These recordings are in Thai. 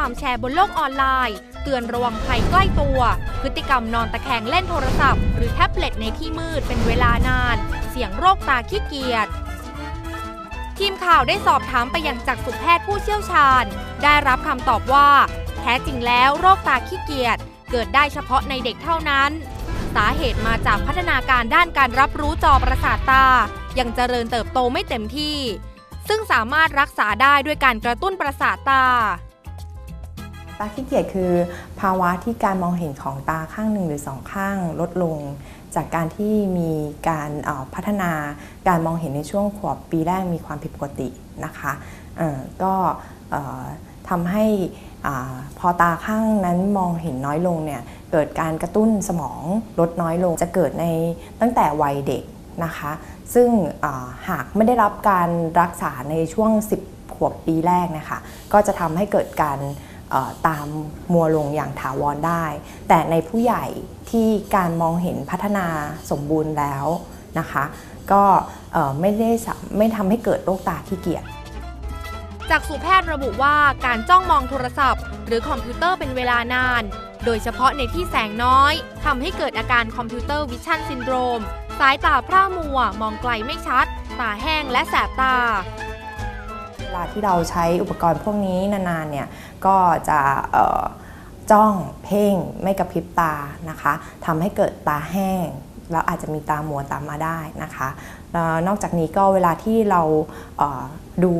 ความแชร์บนโลกออนไลน์ เตือนระวังภัยใกล้ตัว พฤติกรรมนอนตะแคงเล่นโทรศัพท์ หรือแท็บเล็ตในที่มืดเป็นเวลานาน เสี่ยงโรคตาขี้เกียจทีมข่าวได้สอบถามไปยังจักษุแพทย์ผู้เชี่ยวชาญ ได้รับคำตอบว่า แท้จริงแล้วโรคตาขี้เกียจเกิดได้เฉพาะในเด็กเท่านั้น สาเหตุมาจากพัฒนาการด้านการรับรู้จอประสาทตา ยังเจริญเติบโตไม่เต็มที่ ซึ่งสามารถรักษาได้ด้วยการกระตุ้นประสาทตา ตาขี้เกียจคือภาวะที่การมองเห็นของตาข้างหนึ่งหรือสองข้างลดลง จากการที่มีการพัฒนาการมองเห็นในช่วงขวบปีแรกมีความผิดปกตินะคะก็ทำให้พอตาข้างนั้นมองเห็นน้อยลงเนี่ยเกิดการกระตุ้นสมองลดน้อยลงจะเกิดในตั้งแต่วัยเด็กนะคะ ซึ่งาหากไม่ได้รับการรักษาในช่วง 10 ขวบปีแรกนะคะ ก็จะทำให้เกิดการ ตามมัวลงอย่างถาวรได้ แต่ในผู้ใหญ่ที่การมองเห็นพัฒนาสมบูรณ์แล้วนะคะ ก็ไม่ได้ไม่ทำให้เกิดโรคตาขี้เกียจจากสู่แพทย์ระบุว่าการจ้องมองโทรศัพท์ หรือคอมพิวเตอร์เป็นเวลานาน โดยเฉพาะในที่แสงน้อยทำให้เกิดอาการคอมพิวเตอร์วิชั่นซินโดรม สายตาพร่ามัว มองไกลไม่ชัด ตาแห้งและแสบตา ลาที่เราใช้อุปกรณ์พวกนี้นานๆเนี่ยก็จะจ้องเพ่งไม่กระพริบตานะคะทำให้เกิดตาแห้งแล้วอาจจะมีตามัวตามมาได้นะคะแล้วนอกจากนี้ก็เวลาที่เราเดู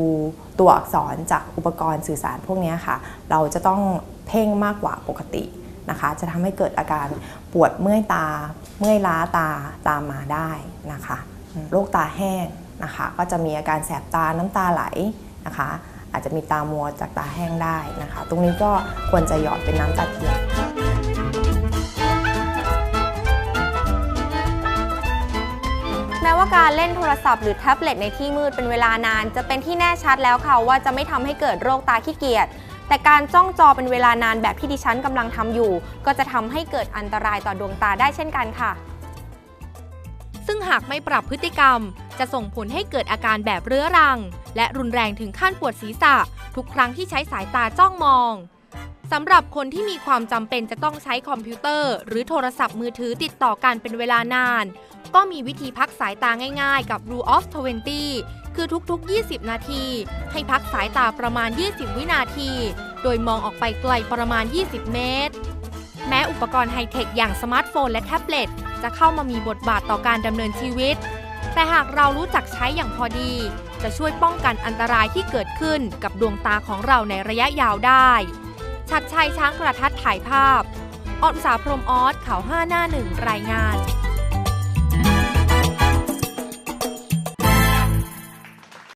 ตัวอักษรจากอุปกรณ์สื่อสารพวกนี้ค่ะ เราจะต้องเพ่งมากกว่าปกตินะคะ จะทำให้เกิดอาการปวดเมื่อยตา เมื่อยล้าตาตามมาได้นะคะโรคตาแห้งนะคะ ก็จะมีอาการแสบตาน้ำตาไหล นะคะ อาจจะมีตามัวจากตาแห้งได้นะคะ ตรงนี้ก็ควรจะหยอดเป็นน้ำตาเทียมแม้ว่าการเล่นโทรศัพท์หรือแท็บเล็ตในที่มืดเป็นเวลานาน จะเป็นที่แน่ชัดแล้วค่ะว่าจะไม่ทำให้เกิดโรคตาขี้เกียจแต่การจ้องจอเป็นเวลานานแบบที่ดิฉันกำลังทำอยู่ ก็จะทำให้เกิดอันตรายต่อดวงตาได้เช่นกันค่ะ ซึ่งหากไม่ปรับพฤติกรรม จะส่งผลให้เกิดอาการแบบเรื้อรัง และรุนแรงถึงขั้นปวดศีรษะ ทุกครั้งที่ใช้สายตาจ้องมองสำหรับคนที่มีความจำเป็นจะต้องใช้คอมพิวเตอร์ หรือโทรศัพท์มือถือติดต่อกันเป็นเวลานาน ก็มีวิธีพักสายตาง่ายๆ กับ Rule of 20 คือทุกๆ 20 นาที ให้พักสายตาประมาณ 20 วินาที โดยมองออกไปไกลประมาณ 20 เมตร แม้อุปกรณ์ไฮเทคอย่างสมาร์ทโฟนและแท็บเล็ต จะเข้ามามีบทบาทต่อการดำเนินชีวิต แต่หากเรารู้จักใช้อย่างพอดี จะช่วยป้องกันอันตรายที่เกิดขึ้นกับดวงตาของเราในระยะยาวได้ ชัดชัยช้างกระทัดถ่ายภาพออนสาพรมออสข่าว5หน้าหนึ่งรายงาน